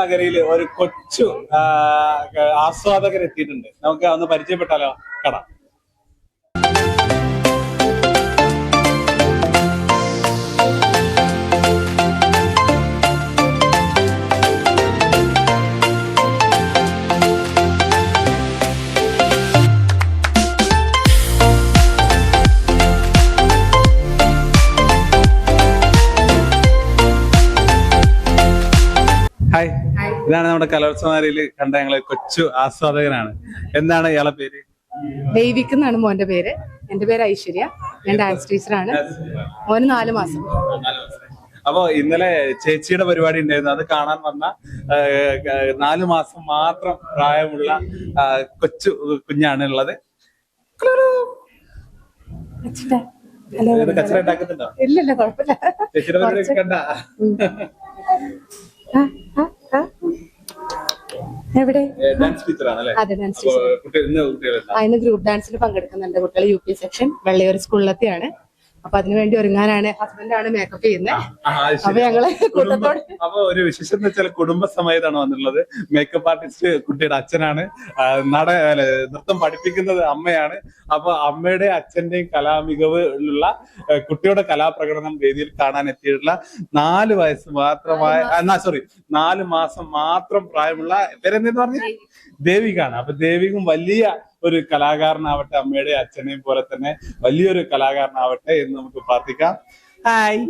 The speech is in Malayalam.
കലോത്സവനഗരിയിൽ ഒരു കൊച്ചു ആസ്വാദകർ എത്തിയിട്ടുണ്ട്. നമുക്ക് ഒന്ന് പരിചയപ്പെട്ടാലോ? കട ഹായ് ഇതാണ് നമ്മുടെ കലോത്സവനഗരിയിൽ കണ്ട ഞങ്ങൾ കൊച്ചു ആസ്വാദകനാണ്. എന്താണ് ഇയാളെ പേര്? ദൈവിക് എന്നാണ് മോന്റെ പേര്. എന്റെ പേര് ഐശ്വര്യ. ഞാൻ ഡാൻസ് ടീച്ചറാണ് മോന് നാല് മാസം. അപ്പോ ഇന്നലെ ചേച്ചിയുടെ പരിപാടി ഉണ്ടായിരുന്നു. അത് കാണാൻ വന്ന ആ, മാസം മാത്രം പ്രായമുള്ള കൊച്ചു കുഞ്ഞാണ് ഉള്ളത്. കച്ചറ ഉണ്ടാക്കുന്നുണ്ടോ? ഇല്ല കുഴപ്പമില്ല. ചേച്ചിയുടെ പരിപാടി കണ്ട? എവിടെ? ഡാൻസ് ടീച്ചറാണ് അല്ലെ അതെ ഡാൻസ് ടീച്ചർ ഇന്ന് അതിന് ഗ്രൂപ്പ് ഡാൻസിൽ പങ്കെടുക്കുന്നുണ്ട് കുട്ടികൾ യു പി സെക്ഷൻ വെള്ളയൂർ സ്കൂളിലെത്തിയാണ് അപ്പൊ അതിനുവേണ്ടി ഒരുങ്ങാനാണ് ഹസ്ബൻഡാണ് മേക്കപ്പ് ചെയ്യുന്നത്. അപ്പൊ ഞങ്ങൾ കൂട്ടത്തോടെ അപ്പൊ ഒരു വിശേഷം എന്ന് വെച്ചാൽ കുടുംബ സമയത്താണ് വന്നിട്ടുള്ളത്. മേക്കപ്പ് ആർട്ടിസ്റ്റ് കുട്ടിയുടെ അച്ഛനാണ്. നട നൃത്തം പഠിപ്പിക്കുന്നത് അമ്മയാണ്. അപ്പൊ അമ്മയുടെ അച്ഛന്റെയും കലാമികവ് ഉള്ള കുട്ടിയുടെ കലാപ്രകടനം വേദിയിൽ കാണാൻ എത്തിയിട്ടുള്ള നാല് വയസ്സ് മാത്രമായ എന്നാ സോറി നാല് മാസം മാത്രം പ്രായമുള്ള പേരെന്തെന്ന് പറഞ്ഞു? ദേവികാണ്. അപ്പൊ ദേവികും വലിയ ഒരു കലാകാരനാവട്ടെ അമ്മയുടെ അച്ഛനെയും പോലെ തന്നെ വലിയൊരു കലാകാരനാവട്ടെ എന്ന് നമുക്ക് പ്രാർത്ഥിക്കാം. ഹായ്